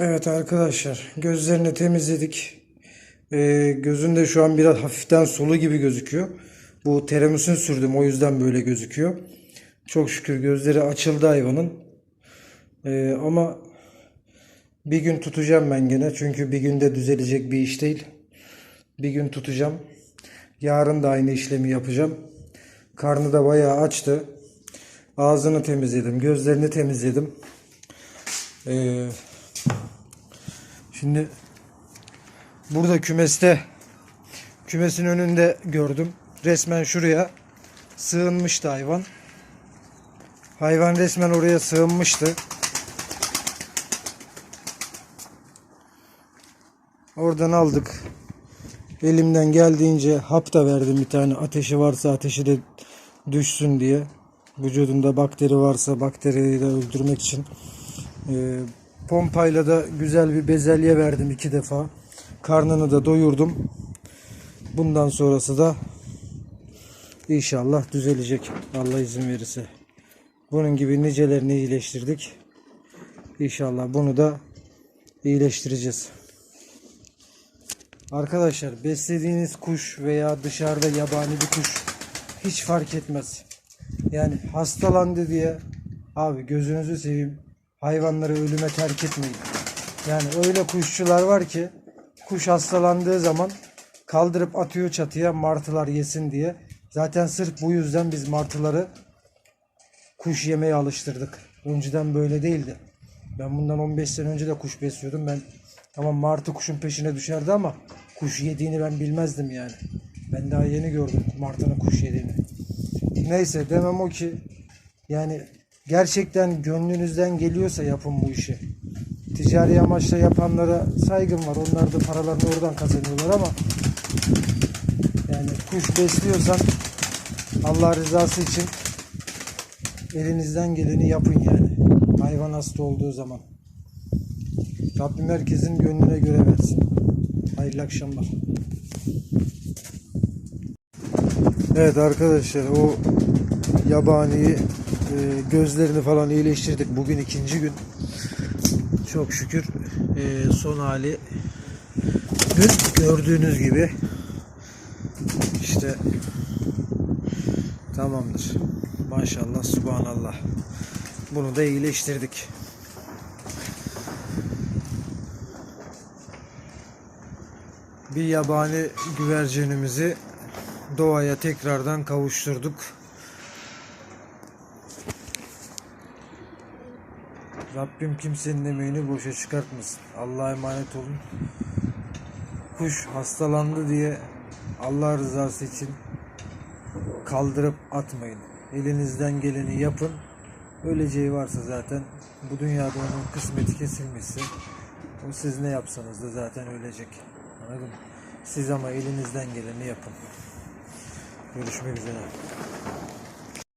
Evet arkadaşlar gözlerini temizledik. Ee, gözünde şu an biraz hafiften sulu gibi gözüküyor. Bu teremüsün sürdüm o yüzden böyle gözüküyor. Çok şükür gözleri açıldı hayvanın. Ee, ama bir gün tutacağım ben gene. Çünkü bir günde düzelecek bir iş değil. Bir gün tutacağım. Yarın da aynı işlemi yapacağım. Karnı da bayağı açtı. Ağzını temizledim. Gözlerini temizledim. Ee, Şimdi burada kümeste kümesin önünde gördüm. Resmen şuraya sığınmıştı hayvan. Hayvan resmen oraya sığınmıştı. Oradan aldık. Elimden geldiğince hap da verdim bir tane. Ateşi varsa ateşi de düşsün diye. Vücudunda bakteri varsa bakteriyi de öldürmek için. Ee, pompayla da güzel bir bezelye verdim iki defa. Karnını da doyurdum. Bundan sonrası da inşallah düzelecek. Allah izin verirse. Bunun gibi nicelerini iyileştirdik. İnşallah bunu da iyileştireceğiz. Arkadaşlar beslediğiniz kuş veya dışarıda yabani bir kuş hiç fark etmez. Yani hastalandı diye abi gözünüzü seveyim hayvanları ölüme terk etmeyin. Yani öyle kuşçular var ki kuş hastalandığı zaman kaldırıp atıyor çatıya martılar yesin diye. Zaten sırf bu yüzden biz martıları kuş yemeye alıştırdık. Önceden böyle değildi. Ben bundan 15 sene önce de kuş besliyordum. Ben tamam martı kuşun peşine düşerdi ama kuş yediğini ben bilmezdim yani. Ben daha yeni gördüm martının kuş yediğini. Neyse demem o ki yani gerçekten gönlünüzden geliyorsa yapın bu işi. Ticari amaçla yapanlara saygım var. Onlar da paralarını oradan kazanıyorlar ama yani kuş besliyorsan Allah rızası için elinizden geleni yapın yani. Hayvan hasta olduğu zaman. Rabbim herkesin gönlüne göre versin. Hayırlı akşamlar. Evet arkadaşlar o yabaniyi gözlerini falan iyileştirdik. Bugün ikinci gün. Çok şükür e, son hali dün gördüğünüz gibi işte tamamdır. Maşallah subhanallah. Bunu da iyileştirdik. Bir yabani güvercinimizi doğaya tekrardan kavuşturduk. Rabbim kimsenin emeğini boşa çıkartmasın. Allah'a emanet olun. Kuş hastalandı diye Allah rızası için kaldırıp atmayın. Elinizden geleni yapın. Öleceği varsa zaten bu dünyada onun kısmeti kesilmişse o siz ne yapsanız da zaten ölecek. Anladın mı? Siz ama elinizden geleni yapın. Görüşmek üzere.